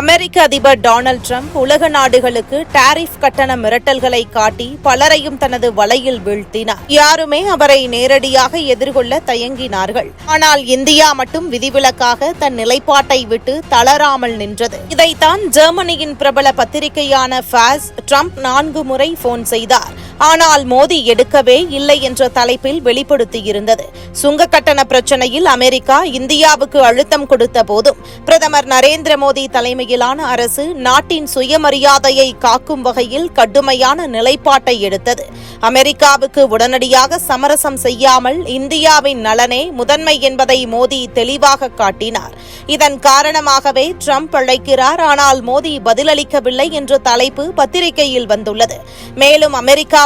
அமெரிக்க அதிபர் Donald Trump உலக நாடுகளுக்கு டாரிஃப் கட்டண மிரட்டல்களை காட்டி பலரையும் தனது வலையில் வீழ்த்தினார். யாருமே அவரை நேரடியாக எதிர்கொள்ள தயங்கினார்கள். ஆனால் இந்தியா மட்டும் விதிவிலக்காக தன் நிலைப்பாட்டை விட்டு தளராமல் நின்றது. இதைத்தான் ஜெர்மனியின் பிரபல பத்திரிகையான ஃபாஸ் ட்ரம்ப் நான்கு முறை போன் செய்தார். ஆனால் மோடி எடுக்கவே இல்லை என்ற தலைப்பில் வெளிப்படுத்தியிருந்தது. சுங்க கட்டண பிரச்சனையில் அமெரிக்கா இந்தியாவுக்கு அழுத்தம் கொடுத்த போதும் பிரதமர் நரேந்திர மோடி தலைமையிலான அரசு நாட்டின் சுயமரியாதையை காக்கும் வகையில் கடுமையான நிலைப்பாட்டை எடுத்தது. அமெரிக்காவுக்கு உடனடியாக சமரசம் செய்யாமல் இந்தியாவின் நலனே முதன்மை என்பதை மோடி தெளிவாக காட்டினார். இதன் காரணமாகவே ட்ரம்ப் அழைக்கிறார் ஆனால் மோடி பதிலளிக்கவில்லை என்ற தலைப்பு பத்திரிகையில் வந்துள்ளது. மேலும்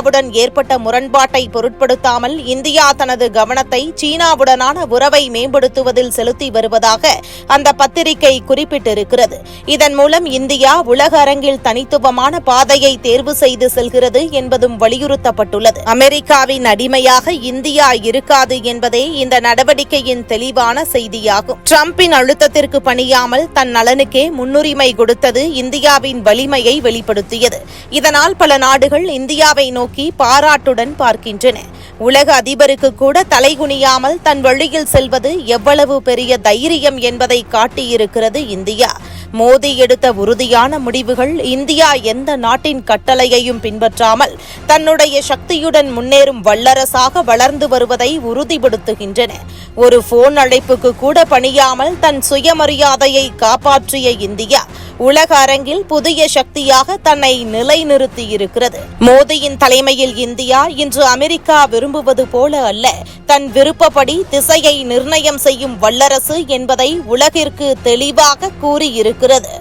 சீனாவுடன் ஏற்பட்ட முரண்பாட்டை பொருட்படுத்தாமல் இந்தியா தனது கவனத்தை சீனாவுடனான உறவை மேம்படுத்துவதில் செலுத்தி வருவதாக அந்த பத்திரிகை குறிப்பிட்டிருக்கிறது. இதன் மூலம் இந்தியா உலக அரங்கில் தனித்துவமான பாதையை தேர்வு செய்து செல்கிறது என்பதும் வலியுறுத்தப்பட்டுள்ளது. அமெரிக்காவின் அடிமையாக இந்தியா இருக்காது என்பதே இந்த நடவடிக்கையின் தெளிவான செய்தியாகும். டிரம்பின் அழுத்தத்திற்கு பணியாமல் தன் நலனுக்கே முன்னுரிமை கொடுத்தது இந்தியாவின் வலிமையை வெளிப்படுத்தியது. இதனால் பல நாடுகள் இந்தியாவை நோக்கி பாராட்டுடன் பார்க்கின்றன. உலக அதிபருக்கு கூட தலைகுனியாமல் தன் வழியில் செல்வது எவ்வளவு பெரிய தைரியம் என்பதை காட்டியிருக்கிறது இந்தியா. மோடி எடுத்த உறுதியான முடிவுகள் இந்தியா எந்த நாட்டின் கட்டளையையும் பின்பற்றாமல் தன்னுடைய சக்தியுடன் முன்னேறும் வல்லரசாக வளர்ந்து வருவதை உறுதிப்படுத்துகின்றன. ஒரு போன் அழைப்புக்கு கூட பணியாமல் தன் சுயமரியாதையை காப்பாற்றிய இந்தியா உலக அரங்கில் புதிய சக்தியாக தன்னை நிலைநிறுத்தியிருக்கிறது. மோடியின் தலைமையில் இந்தியா இன்று அமெரிக்கா விரும்புவது போல அல்ல தன் விருப்பப்படி திசையை நிர்ணயம் செய்யும் வல்லரசு என்பதை உலகிற்கு தெளிவாக கூறியிருக்கிறது. فکرت ہے۔